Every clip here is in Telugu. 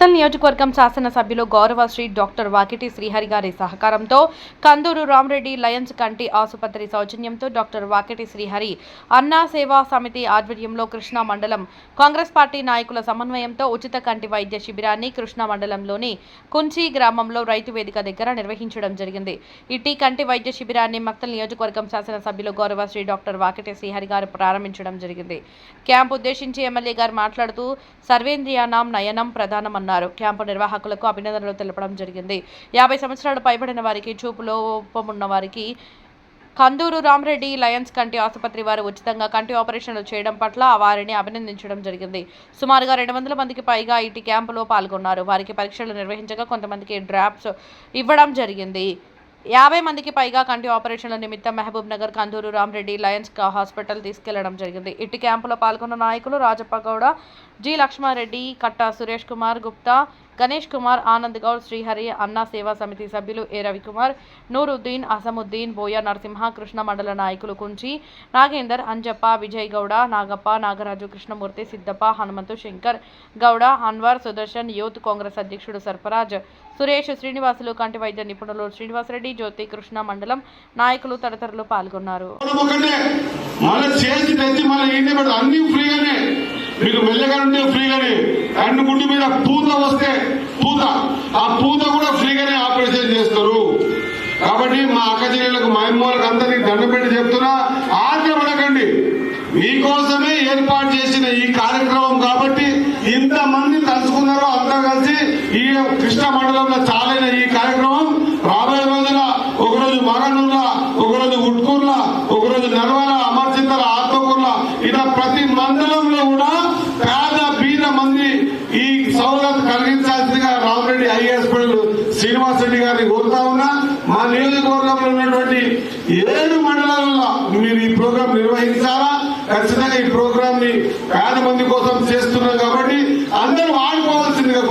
మక్తల్ నియోజకవర్గం శాసనసభ్యులు గౌరవశ్రీ డాక్టర్ వాకిటి శ్రీహరి గారి సహకారంతో కందూరు రామరెడ్డి లయన్స్ కంటి ఆసుపత్రి సౌజన్యంతో డాక్టర్ వాకిటి శ్రీహరి అన్నా సేవా సమితి ఆధ్వర్యంలో కృష్ణా మండలం కాంగ్రెస్ పార్టీ నాయకుల సమన్వయంతో ఉచిత కంటి వైద్య శిబిరాన్ని కృష్ణా మండలంలోని కుంచి గ్రామంలో రైతు వేదిక దగ్గర నిర్వహించడం జరిగింది. ఇటీ కంటి వైద్య శిబిరాన్ని మక్తల్ నియోజకవర్గం శాసనసభ్యులు గౌరవశ్రీ డాక్టర్ వాకిటి శ్రీహరి గారు ప్రారంభించడం జరిగింది. క్యాంప్ ఉద్దేశించి ఎమ్మెల్యే గారు మాట్లాడుతూ సర్వేంద్రియానాం నయనం ప్రధానమన్నారు. క్యాంపు నిర్వాహకులకు అభినందనలు తెలపడం జరిగింది. యాభై సంవత్సరాలు పైబడిన వారికి చూపులో లోపమున్న వారికి కందూరు రామరెడ్డి లయన్స్ కంటి ఆసుపత్రి వారు ఉచితంగా కంటి ఆపరేషన్లు చేయడం పట్ల వారిని అభినందించడం జరిగింది. సుమారుగా రెండు వందల మందికి పైగా ఇటు క్యాంపులో పాల్గొన్నారు. వారికి పరీక్షలు నిర్వహించగా కొంతమందికి డ్రాప్స్ ఇవ్వడం జరిగింది. యాభై మందికి పైగా కంటి ఆపరేషన్ల నిమిత్తం మహబూబ్ నగర్ కందూరు రామరెడ్డి లయన్స్ హాస్పిటల్ తీసుకెళ్ళడం జరిగింది. ఇటు క్యాంపులో పాల్గొన్న నాయకులు రాజప్ప గౌడ జి లక్ష్మారెడ్డి కట్టా సురేష్ కుమార్ గుప్తా గణేష్ కుమార్ ఆనంద్ గౌడ్ శ్రీహరి అన్నా సేవా సమితి సభ్యులు ఏ రవికుమార్ నూరుద్దీన్ అసముద్దీన్ బోయ నరసింహ కృష్ణ మండల నాయకులు కుంచి నాగేందర్ అంజప్ప విజయ్ గౌడ నాగప్ప నాగరాజు కృష్ణమూర్తి సిద్దప్ప హనుమంతు శంకర్ గౌడ అన్వర్ సుదర్శన్ యూత్ కాంగ్రెస్ అధ్యక్షుడు సర్ఫరాజ్ సురేష్ శ్రీనివాసులు కంటి వైద్య నిపుణులు శ్రీనివాసరెడ్డి జ్యోతి కృష్ణ మండలం నాయకులు తదితరులు పాల్గొన్నారు. మళ్ళీ చేసి తెచ్చి మళ్ళీ అన్ని ఫ్రీగానే మీకు మెల్లగా ఉంటే ఫ్రీగానే. అండ్ గుడ్డు మీద పూత వస్తే పూత. ఆ పూత కూడా ఫ్రీగానే ఆపరేషన్ చేస్తారు. కాబట్టి మా అక్క చెల్లెలకు మా అమ్మోళ్ళకి అందరినీ దండం పెట్టి చెప్తున్నా ఆగ్రపడకండి మీకోసమే ఏర్పాటు చేసిన ఈ కార్యక్రమం కాబట్టి ఇంతమంది తలుచుకున్నారో అంతా కలిసి ఈ కృష్ణ మండలంలో చాలైన ఈ కార్యక్రమం రాబోయే రోజున ఒకరోజు మగనూర్ల ఒకరోజు ఉట్కూర్ల ఒకరోజు నర్వాల అమర్చింతల ఆత్మకూర్ల ఇలా ప్రతి మండలంలో కూడా పేద బీద మంది ఈ సౌలభ్యం కలిగించాల్సిందిగా రామరెడ్డి ఐఏఎస్ పనులు శ్రీనివాస్ రెడ్డి గారిని కోరుతా ఉన్నా మా నియోజకవర్గంలో ఉన్నటువంటి ఏడు మండలాలలో మీరు ఈ ప్రోగ్రాం నిర్వహించాలా? ఖచ్చితంగా ఈ ప్రోగ్రాం ని పేద మంది కోసం చేస్తున్నారు కాబట్టి అందరూ వాడుకోవాల్సిందిగా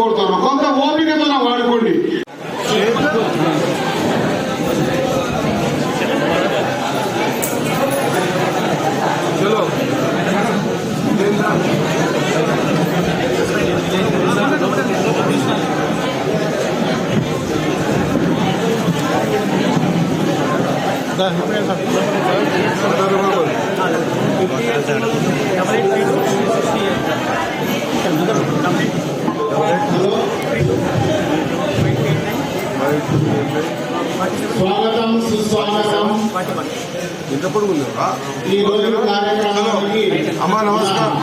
స్వాగతం సుస్వాగతం. ఎంత పొడుగుందా ఈ రోజు కార్యక్రమానికి అమ్మా నమస్కారం.